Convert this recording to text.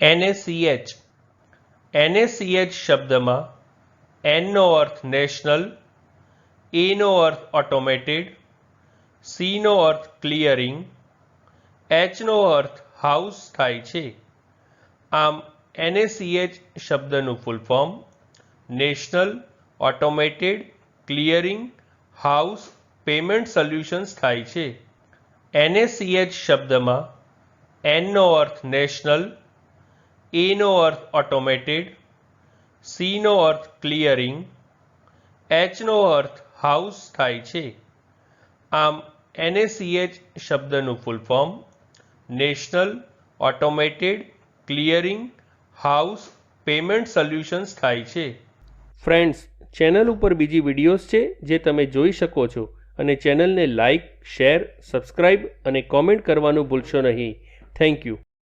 એનએસીએચ NACH શબ્દમાં એનનો અર્થ નેશનલ એનો અર્થ ઓટોમેટેડ સીનો અર્થ ક્લિયરિંગ એચનો અર્થ હાઉસ થાય છે. આમ એનએસીએચ શબ્દનું full form National Automated Clearing House Payment Solutions થાય છે. એનએસીએચ શબ્દમાં એનનો અર્થ નેશનલ એનો અર્થ ઓટોમેટેડ સીનો અર્થ ક્લિયરિંગ એચનો અર્થ હાઉસ થાય છે. આમ એનએસીએચ શબ્દનું full form National Automated Clearing House Payment Solutions થાય છે. ફ્રેન્ડ્સ ચેનલ ઉપર બીજી વિડીયોઝ છે જે તમે જોઈ શકો છો અને ચેનલને લાઇક શેર સબસ્ક્રાઇબ અને કોમેન્ટ કરવાનું ભૂલશો નહીં. Thank you